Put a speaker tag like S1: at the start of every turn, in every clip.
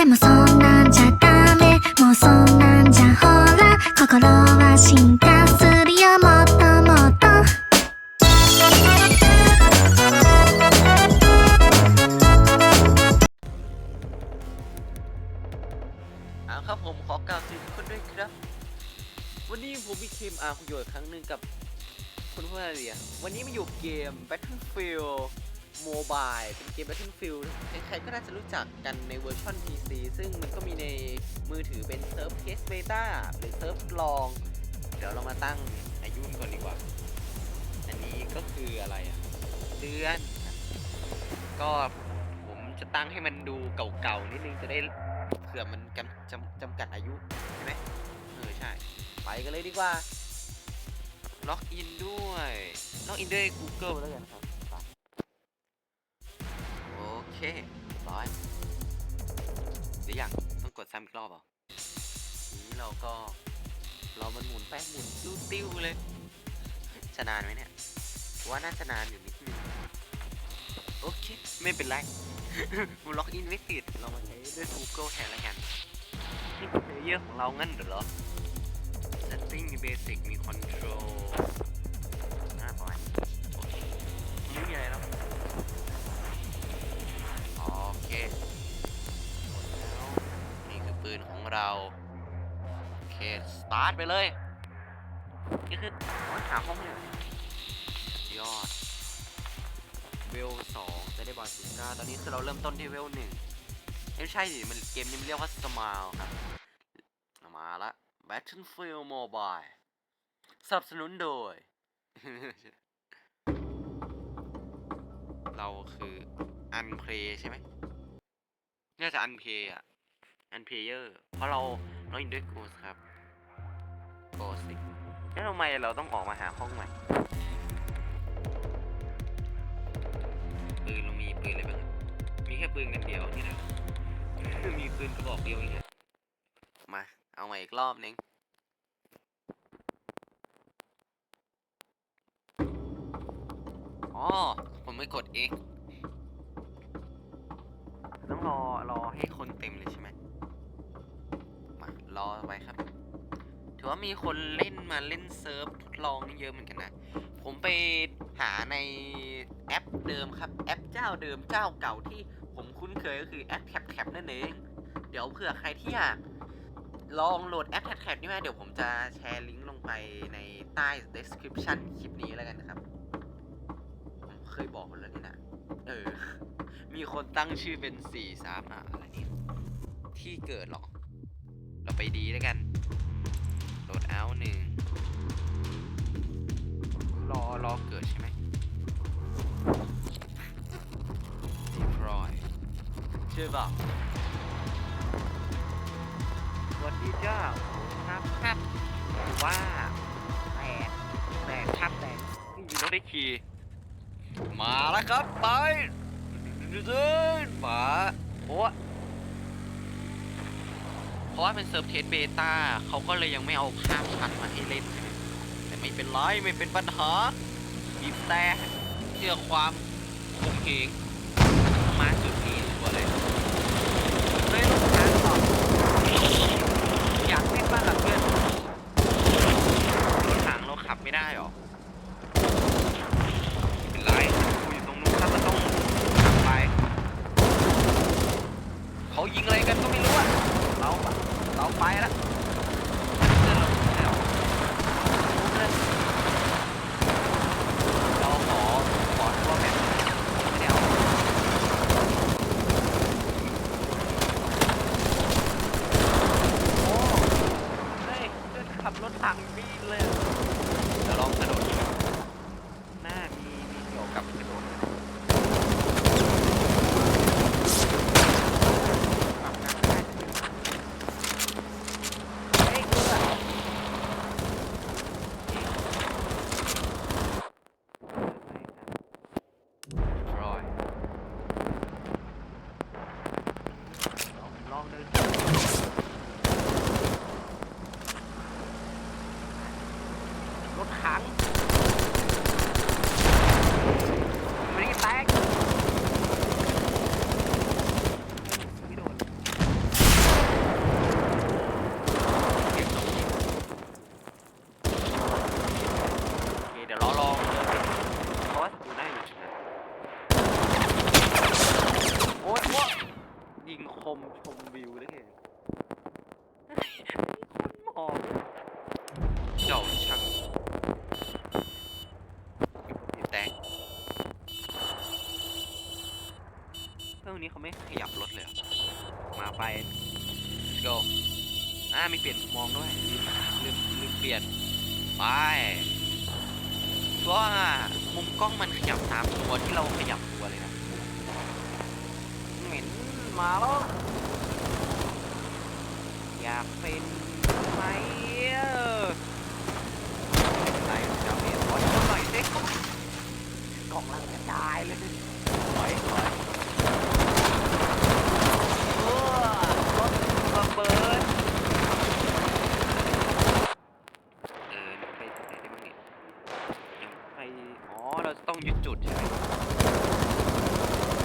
S1: でもそんなんじゃダメもうそんなんじゃほら心は進化するよもっともっと
S2: เอาครับผมขอกล่าวสวัสดีทุกคนด้วยครับ วันนี้ผมมีเคมอาคุณโยอีกครั้งหนึ่งกับคุณผู้เรียวันนี้มาอยู่เกม Battlefield Mobile เป็นเกม Battlefield ใครๆก็น่าจะรู้จักกันในเวอร์ชัน PC ซึ่งมันก็มีในมือถือเป็นเซิร์ฟเทสเบต้าหรือเซิร์ฟลอง เดี๋ยวเรามาตั้งอายุก่อนดีกว่า อันนี้ก็คืออะไรอะเดือน ก็ผมจะตั้งให้มันดูเก่าๆนิดนึงจะได้เผื่อมันจำจำจำกัดอายุใช่ไหมเออใช่ ไปกันเลยดีกว่าล็อกอินด้วยล็อกอินด้วย Google แล้วกันครับ เคเรียบร้อยเดี๋ยวยังต้องกดซ้ำอีกรอบเหรอนี้เราก็เรามันหมุนแป้งหมุนติ้วติ้วเลยจะนานไหมเนี่ยว่าน่าจะนานอยู่นิดนึงโอเค ไม่เป็นไรมันล็อกอินไม่ติดเรามาใช้ด้วย Google แทนแล้วกันนี่เพลเยอร์ของเรางั้นเหรอ Setting มี Basic มี Control เราโอเคสตาร์ทไปเลย นี่คือหาห้องเลยเหรอยอดเวลสองจะได้บอลสิบเก้าตอนนี้คือเราเริ่มต้นที่เวลหนึ่งไม่ใช่ดิมันเกมนี้มันเรียกว่าสม l ลครับ มาละ Battlefield Mobile สนับสนุนโดย เราคืออันเพลใช่ไหมน่าจะอันเพลอะ อันเพลเยอร์เพราะเราเราอินด้วยโกสครับโกสิแล้วทำไมเราต้องออกมาหาห้องใหม่ปืนเรามีปืนอะไรบ้างอะมีแค่ปืนกันเดียวนี่นะมีปืนกระบอกเดียวเองอะมา เอาใหม่อีกรอบนึงอ๋อ ผมไม่กด X ต้องรอ รอให้คนเต็มเลยใช่ไหมมา รอไว้ครับ ถือว่ามีคนเล่นมาเล่นเซิร์ฟทดลองนี่เยอะเหมือนกันนะ ผมไปหาในแอปเดิมครับ แอปเจ้าเดิมเจ้าเก่าที่ผมคุ้นเคยก็คือแอปแท็บแท็บนั่นเอง เดี๋ยวเผื่อใครที่อยากลองโหลดแอปแท็บแท็บนี่ไหมเดี๋ยวผมจะแชร์ลิงก์ลงไปในใต้ description คลิปนี้แล้วกันนะครับ ผมเคยบอกแล้วนี่นะ เออ มีคนตั้งชื่อเป็นสี่สามอะอะไรนี่ที่เกิดหรอ เราไปดีแล้วกันโหลดเอาหนึ่งรอรอเกิดใช่ไหม deploy ใช่ป่ะสวัสดีจ้าครับครับว่าแตกแตกครับแตกนี่รถได้ขี่มาแล้วครับไปเดินมาโอ้ เพราะว่าเป็นเซิร์ฟเทสเบต้าเขาก็เลยยังไม่เอาภาพชัดมาให้เล่นใช่ไหมแต่ไม่เป็นไรไม่เป็นปัญหาบีบแต่เชื่อความคงเหงมาจุดนี้ตัวเลยเฮ้ยลูกค้าต่ออยากเล่นบ้านหลังเพื่อนรถถังเราขับไม่ได้หรอไม่เป็นไรกูอยู่ตรงนู้นถ้ามันต้องขับไป เขายิงอะไรกันก็ไม่รู้อะเราเราไปแล้วเพื่อนเราไม่ได้หรอ เราขอขอทั่วแบบไม่ได้เอาโอ้เฮ้ยเพื่อนขับรถถังบีดเลยเดี๋ยวลองกระโดดดูหน้ามีมีเกี่ยวกับกระโดดปรับการได้เฮ้ยเพื่อน ร้อยลองเดินรถถังไม่ได้แตกไม่โดน ช มชมวิวได้ไงคนหมอก
S3: เจ้าช่างมีแตง
S2: เรื่องนี้เขาไม่
S3: ขยับรถเลยเหรอ
S2: มาไป
S3: Let's go อ่ามีเปลี่ยนมุมมองด้วยลืมลืมเปลี่ยนไปเพราะว่ามุมกล้องมันขยับตามตัวที่เราขยับตัวเลยนะ
S2: เหม็นมาแล้วอยากเป็นไหมเออไหนจะเป็นขอหน่อยสิกล่องลังกระจายเลยถอยถอยเออรถระเบิด
S3: เออนี่ไปไหนได้บ้างเนี่ยยัง
S2: ไปอ๋อ
S3: อ๋อ เราจะต้องยึดจุดใช่ไหม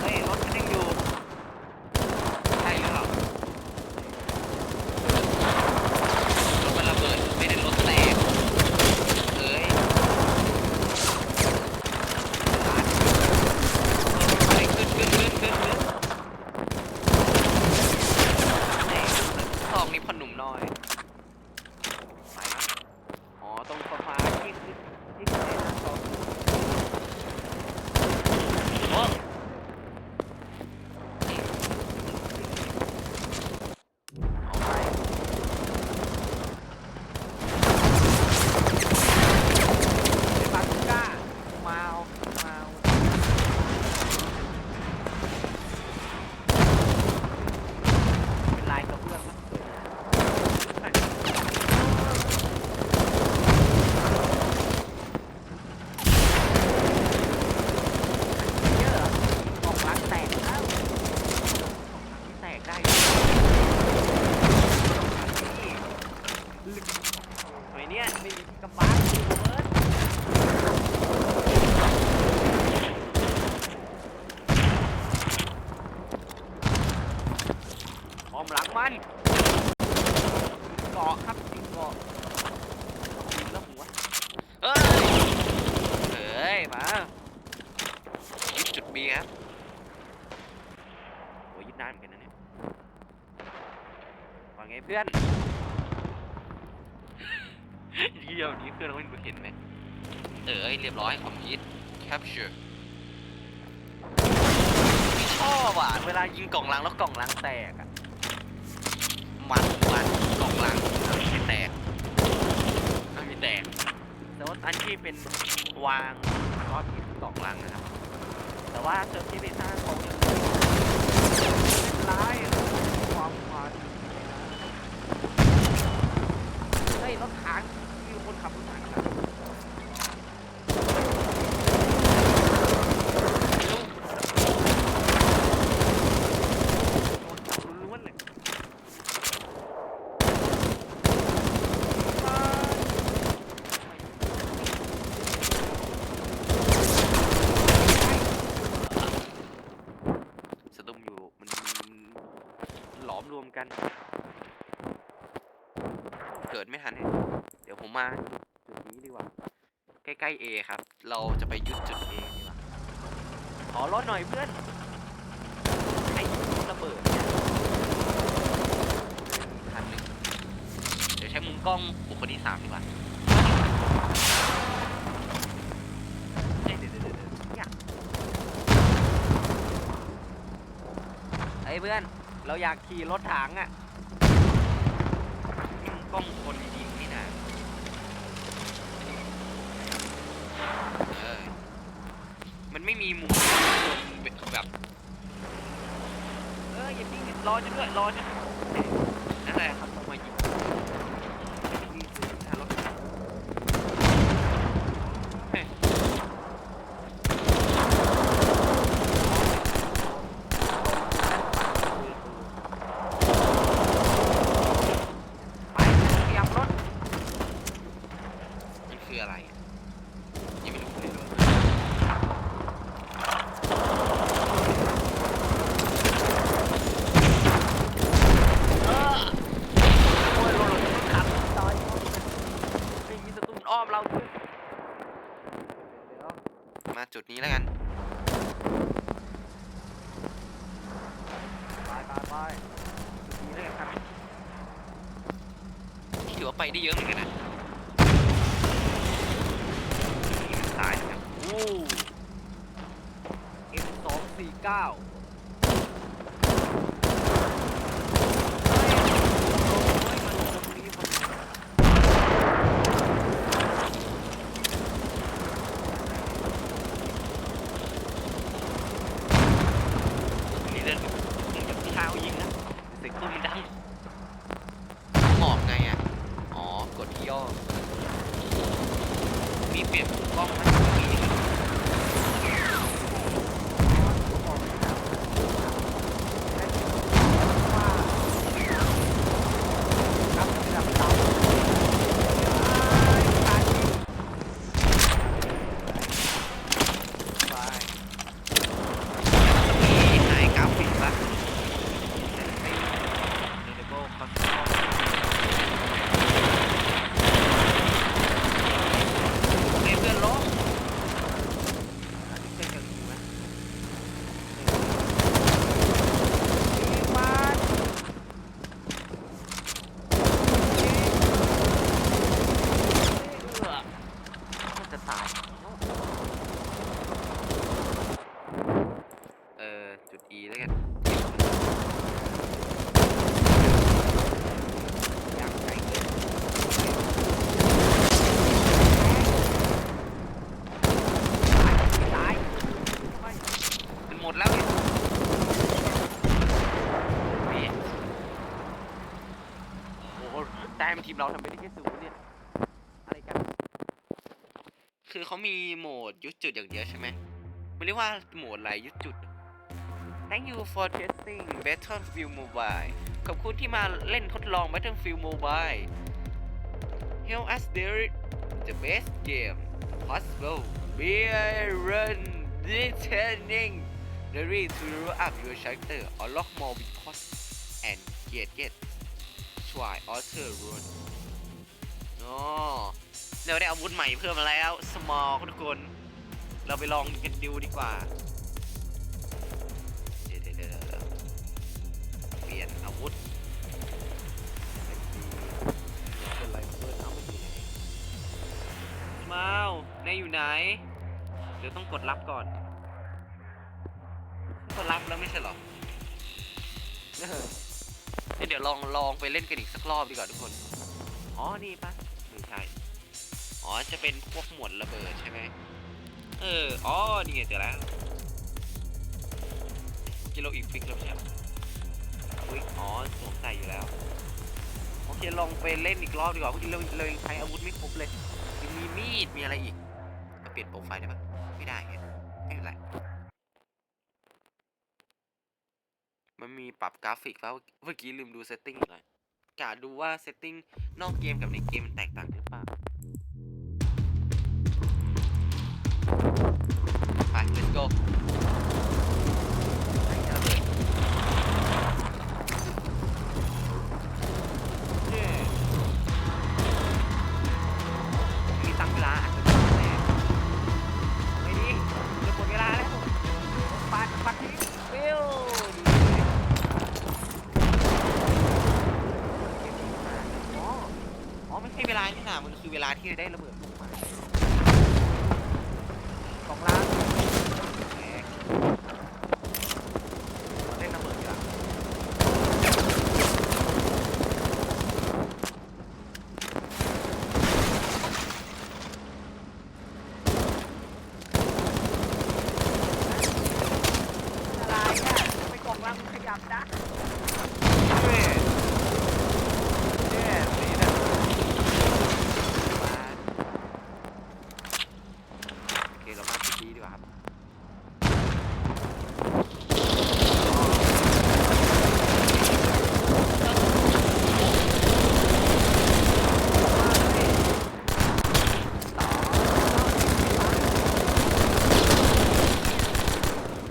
S2: เฮ้ยรถมันยังอยู่
S3: ใช่หรือเปล่ารถมันระเบิดไม่ได้รถแตกเอ้ยไปขึ้นขึ้นขึ้นขึ้นขึ้นแหม่ซองนี้พอหนุ่มน้อย
S2: ไปนะอ๋อ ตรงฟ้าฟ้าที่ขึ้นที่ขึ้นในหน้าจอ
S3: โอ้
S2: เอาไปไปปาตุก้ามาเอามาเอาเป็นลายกระเบื้องครับสวยนะเยอะเหรอกล่องรักแตกแล้วกล่องรักแตกได้ด้วยนี่ลึกหน่อยเนี่ยไม่มีที่กำบังเบิร์ดพร้อมหลังมันเกาะครับยิงเกาะยิงแล้วหัว
S3: เอ้ยเอ้ย มา ยึดจุดบีครับ
S2: โอ้ยยึดนานเหมือนกันนะเนี่ยว่าไงเพื่อน
S3: เยี่ยมนี้เพื่อนเราไม่เห็นไหมเอ้ยเรียบร้อยคอมพิว capture ไม่ชอบอะ เวลายิงกล่องลังแล้วกล่องลังแตกอะ มันมันกล่องลังไม่แตกไม่มีแตก
S2: แต่ว่าอันที่เป็นวางรอที่
S3: กล่องลังนะครับ
S2: แต่ว่าเซิร์ฟที่เป็นหน้าเขายังไม่เป็นไรความความเฮ้ยรถถังมีคนขับรถถังครับลูกโดนจับล้วนๆเลยไป
S3: สะดุ้งอยู่ มันมันหลอมรวมกัน เกิดไม่ทันให้เดี๋ยวผมมาจุดนี้ดีกว่า ใก ล้ๆ A ครับ เราจะไปยึดจุด A ดีกว่า
S2: ขอรถหน่อยเพื่อนใครยิงระเบิดเนี่ย
S3: คันหนึ่งเดี๋ยวใช้มุมกล้องบุคคลที่สามดีกว่า
S2: เอ้ยเดี๋ยวเดี๋ยวเดี๋ยวเดี๋ยวอยากเฮ้ยเพื่อน เราอยากขี่รถถังอะ
S3: มุมกล้องคนยิงนี่นะเออ มีมุมแบบ
S2: เอออย่าพิงรอฉันด้วยรอฉันด้วย
S3: นี้แล้วกัน
S2: ไป
S3: ไปไปดีเลย
S2: ครับนี่ถือว่าไปได้เยอะเหมือนกันนะตายนะครับ
S4: โอ้ M สองสี่เก้า
S2: เราทำไปได้แค่ศูนย์เนี่ย
S4: อะไรกัน
S2: คือเขามีโหมดยุดจุดอย่างเดียวใช่ไหมมันเรียกว่าโหมดอะไรยุดจุด Thank you for testing Battlefield Mobile ขอบคุณที่มาเล่นทดลอง Battlefield Mobile Help us build the best game possible We are run returning the way to level up your character unlock more because and get get try alter run อ๋อเราได้อาวุธใหม่เพิ่มมาแล้ว small ทุกคน เราไปลองกันดูดีกว่า เดี๋ยวเดี๋ยวเดี๋ยวเปลี่ยนอาวุธ
S4: เป็นไรเพื่อนเอาไปดู
S2: มาวนายอยู่ไหน เดี๋ยวต้องกดรับก่อน กดรับแล้วไม่ใช่หรอ
S4: เดี๋
S2: ยวลองลองไปเล่นกันอีกสักรอบดีกว่าทุกคน อ๋อ นี่ปะ ใช่ อ๋อ จะเป็นพวกหมวดระเบิดใช่ไหม เออ อ๋อ นี่ไงเจอแล้วกิโลอีกฟิกแล้วใช่ไหมอุ๊ยอ๋อสวมใส่อยู่แล้ว โอเค ลองไปเล่นอีกรอบดีกว่าเพราะเราเรายังใช้อาวุธไม่ครบเลยยังมีมีด มีอะไรอีกจะเปลี่ยนโปรไฟล์ได้ปะไม่ได้ไงไม่เป็นไร มันมีปรับกราฟิกแล้วเมื่อกี้ลืมดูเซตติ้งหน่อย กะดูว่าเซตติ้งนอกเกมกับในเกมมันแตกต่างหรือเปล่าไป let's go ที่ได้ระเบิดลงมา
S4: ของล้าน
S2: แหมเล่นระเบิดดีกว่า
S4: อะไรอะไปกล่องลังขยับนะ
S2: เฮ้ยเย้สีน่ะมาโอเค เรามาที่ดีดีกว่าครับ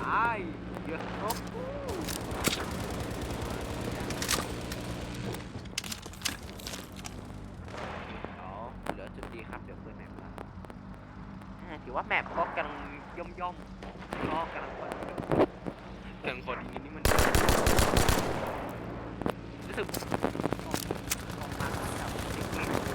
S4: ตายเยอะครบ
S2: อ๋อเหลือจุดดีครับ เดี๋ยวเปิดแมปละอ่าถือว่าแมปก็กำลังย่อมย่อมๆก็กำลังพอดีกำลังพอดีนี่มันรู้สึก
S4: กล่องลังขยับ
S2: จริงๆ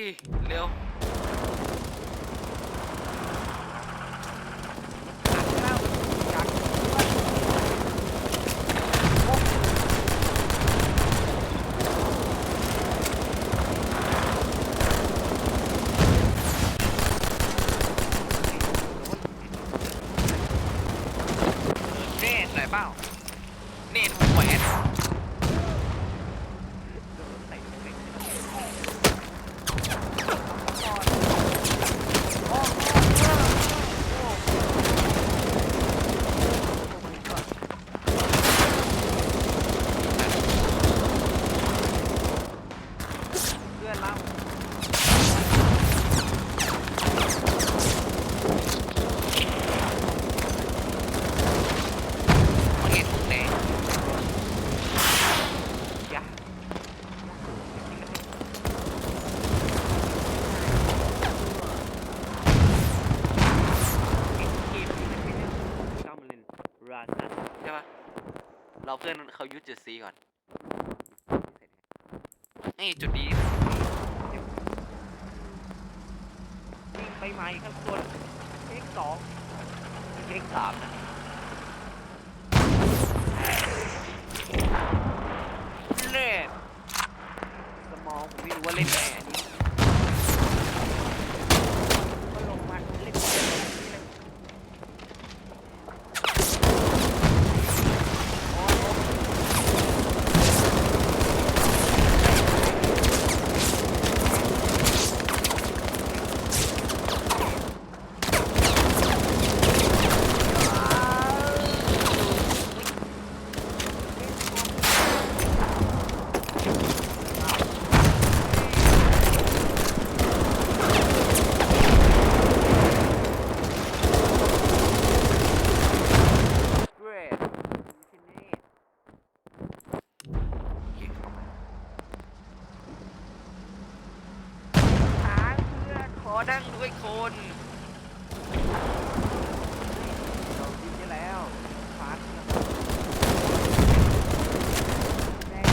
S2: เร็ว เน่ใส่เป้า เน่ถูกแหวน
S5: เพื่อนเรา
S2: มันเห็นถูกแดง
S5: ยะเกมนี้มันไม่เรื่องต้องมาเล่นราซัน
S2: ใช่ปะ เขายุดจุดซีก่อนนี่จุดดี
S5: วิ่งไปใหม่ครับคนเอ็กสองเอ็กสามนะ
S2: เน่
S5: สมองผมไม่รู้ว่าเล่นแน่อันนี้ก็ลงมาเล่นแบบนี้เลยโอ้โห เกรดที่นี่
S2: หาเพื่อนขอนั่งด้วยคน
S5: เรายิงได้แล้วฟาดเนี่ยแม่ง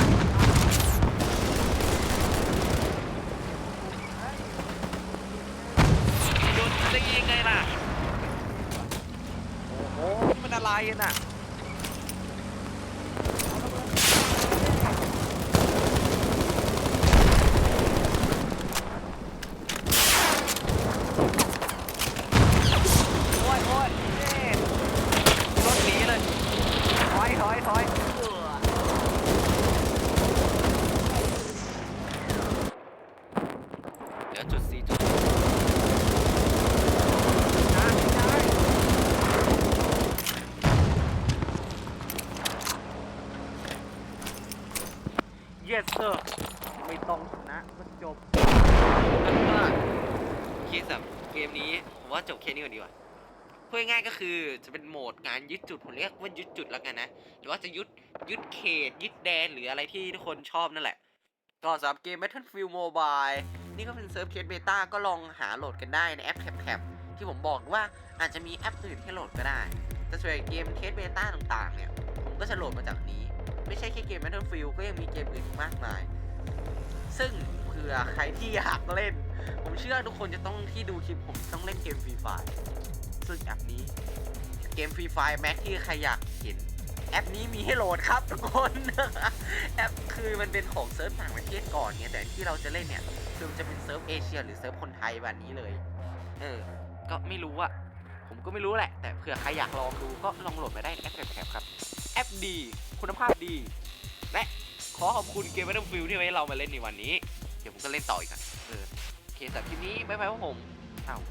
S5: เฮ้ย
S2: โดนตียังไงล่ะ
S5: โอ้โหนี่มันอะไรน่ะโอ้ยโอ้ยเจ็บ
S2: รถหนีเลย
S5: ถอยถอยถอย
S2: เดี๋ยวจุดซีจุด
S5: นะไม่ได้ Yes sir ไม่ต้องชนะก็จบ
S2: นั่นว่าคิดแบบเกมนี้ผมว่าจบแค่นี้ก่อนดีกว่าพูดง่ายๆก็คือจะเป็นโหมดการยึดจุดผมเรียกว่ายึดจุดแล้วกันนะหรือว่าจะยึดยึดเขตยึดแดนหรืออะไรที่ทุกคนชอบนั่นแหละ ก็สำหรับเกม Battlefield Mobile นี่ก็เป็นเซิร์ฟเคสเบต้าก็ลองหาโหลดกันได้ในแอป TapTap ที่ผมบอกว่าอาจจะมีแอปอื่นให้โหลดก็ได้ แต่ส่วนใหญ่เกมเคสเบต้าต่างๆเนี่ย ผมก็จะโหลดมาจากนี้ ไม่ใช่แค่เกม Battlefield ก็ยังมีเกมอื่นมากมาย ซึ่งเผื่อใครที่อยากเล่น ผมเชื่อทุกคนจะต้องที่ดูคลิปผมต้องเล่นเกมฟรีไฟซึ่งแอปนี้ เกมฟรีไฟแม็กที่ใครอยากเห็น แอปนี้มีให้โหลดครับทุกคน แอปคือมันเป็นของเซิร์ฟต่างประเทศก่อนไงแต่ที่เราจะเล่นเนี่ยคือมันจะเป็นเซิร์ฟเอเชียหรือเซิร์ฟคนไทยแบบนี้เลย เออ ก็ไม่รู้อะผมก็ไม่รู้แหละ แต่เผื่อใครอยากลองดูก็ลองโหลดมาได้แอปแคปครับ แอปดี คุณภาพดี และขอขอบคุณเกมแมตช์ฟิลที่ให้เรามาเล่นในวันนี้ เดี๋ยวผมก็เล่นต่ออีกอะเออโอเคแบบทีนี้บ๊ายบายพวกผมอ้าว